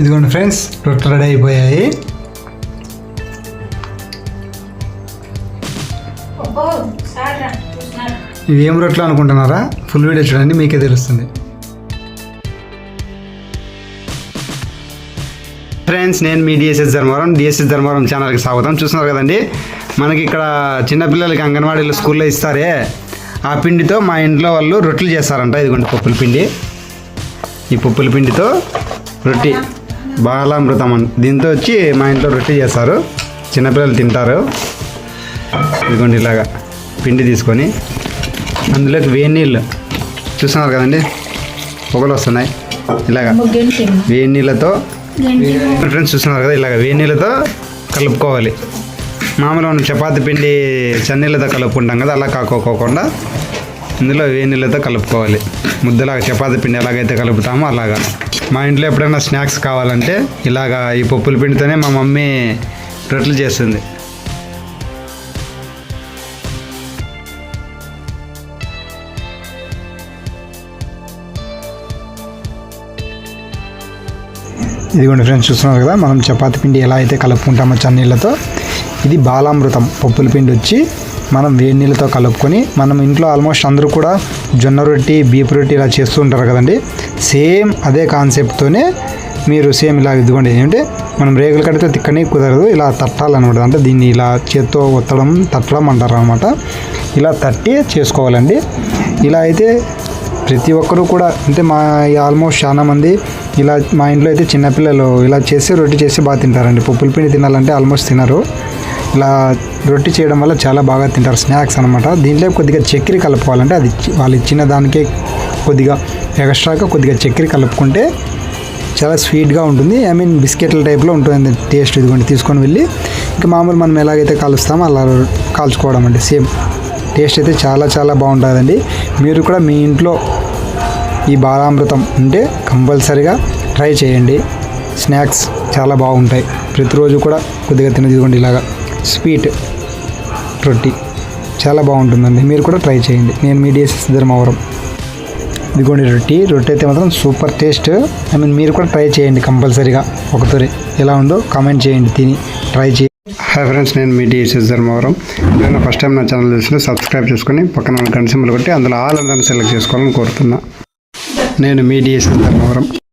ఇదిగోండి ఫ్రెండ్స్ రొట్టెలు రెడీ అయిపోయాయి. ఇవి ఏం రొట్టెలు అనుకుంటున్నారా? ఫుల్ వీడియో చూడండి మీకే తెలుస్తుంది. ఫ్రెండ్స్ నేను మీ డిఎస్ఎస్ ధర్మవరం డిఎస్ఎస్ ధర్మవరం ఛానల్కి స్వాగతం. చూస్తున్నారు కదండి? మనకి ఇక్కడ చిన్నపిల్లలకి అంగన్వాడీలో స్కూల్లో ఇస్తారే. ఆ పిండితో మా ఇంట్లో వాళ్ళు రొట్టెలు చేస్తారంట. ఇదిగోండి పప్పుల పిండి. ఈ పప్పుల పిండితో రొట్టి బాలామృతం అన్ దీంతో వచ్చి మా ఇంట్లో రొట్టె చేస్తారు. చిన్నపిల్లలు తింటారు. ఇదిగోండి ఇలాగా పిండి తీసుకొని అందులోకి వేడి నీళ్ళు. చూస్తున్నారు కదండి? పొగలు వస్తున్నాయి. ఇలాగా వేడి నీళ్ళతో ఫ్రెండ్స్ చూస్తున్నారు కదా ఇలాగ వేడి నీళ్ళతో కలుపుకోవాలి. మామూలుగా మనం చపాతి పిండి చన్నీళ్ళతో కలుపుకుంటాం కదా అలా కాకోకోకుండా ఇందులో వేడి నీళ్ళతో కలుపుకోవాలి. ముద్దలాగా చపాతి పిండి ఎలాగైతే కలుపుతామో అలాగా. మా ఇంట్లో ఎప్పుడైనా స్నాక్స్ కావాలంటే ఇలాగా ఈ పప్పుల పిండితోనే మా మమ్మీ రొట్టెలు చేస్తుంది. ఇదిగోండి ఫ్రెండ్స్ చూస్తున్నారు కదా మనం చపాతి పిండి ఎలా అయితే కలుపుకుంటామో చన్నీళ్ళతో. ఇది బాలామృతం. పప్పుల పిండి వచ్చి మనం వేడి నీళ్ళతో కలుపుకొని మనం ఇంట్లో ఆల్మోస్ట్ అందరూ కూడా జొన్న రొట్టి బీపు రొట్టి ఇలా చేస్తూ ఉంటారు కదండి. సేమ్ అదే కాన్సెప్ట్తోనే మీరు సేమ్ ఇలా ఇదిగోండి. ఏంటంటే మనం రేగులు కడితే తిక్కని కుదరదు. ఇలా తట్టాలన్నమాట. అంటే దీన్ని ఇలా చేత్తో ఒత్తడం తట్టడం అంటారు అనమాట ఇలా తట్టి చేసుకోవాలండి. ఇలా అయితే ప్రతి ఒక్కరూ కూడా అంటే మా ఆల్మోస్ట్ చాలామంది ఇలా మా ఇంట్లో అయితే చిన్నపిల్లలు ఇలా చేసి రొట్టి చేసి బాగా తింటారండి. పప్పుల పిండి తినాలంటే ఆల్మోస్ట్ తినరు. ఇలా రొట్టి చేయడం వల్ల చాలా బాగా తింటారు స్నాక్స్ అనమాట దీంట్లో కొద్దిగా చక్కెర కలుపుకోవాలంటే అది వాళ్ళు ఇచ్చిన దానికే కొద్దిగా ఎక్స్ట్రాగా కొద్దిగా చక్కెర కలుపుకుంటే చాలా స్వీట్గా ఉంటుంది. ఐ మీన్ బిస్కెట్ల టైప్లో ఉంటుంది టేస్ట్ ఇదిగోండి తీసుకొని వెళ్ళి. ఇంకా మామూలు మనం ఎలాగైతే కాలుస్తామో అలా కాల్చుకోవడం అండి. సేమ్ టేస్ట్ అయితే చాలా చాలా బాగుంటుందండి. మీరు కూడా మీ ఇంట్లో ఈ బాలామృతం ఉంటే కంపల్సరిగా ట్రై చేయండి. స్నాక్స్ చాలా బాగుంటాయి. ప్రతిరోజు కూడా కొద్దిగా తినదిగోండి ఇలాగా. స్వీట్ రొట్టి చాలా బాగుంటుందండి. మీరు కూడా ట్రై చేయండి. నేను మీ డిఎస్ఎస్ ధర్మవరం. ఇదిగోండి రొట్టి. రొట్టె అయితే మాత్రం సూపర్ టేస్ట్. ఐ మీన్ మీరు కూడా ట్రై చేయండి కంపల్సరీగా. ఒకతోరి ఎలా ఉందో కామెంట్ చేయండి తిని ట్రై చేయండి. హాయ్ ఫ్రెండ్స్ నేను మీ డిఎస్ఎస్ ధర్మవరం. నేను ఫస్ట్ టైం నా ఛానల్ చూసిన సబ్స్క్రైబ్ చేసుకొని పక్కన ఉన్న కొట్టి అందులో ఆల్ అందరిని సెలెక్ట్ చేసుకోవాలని కోరుతున్నా. నేను మీ డిఎస్ఎస్ ధర్మవరం.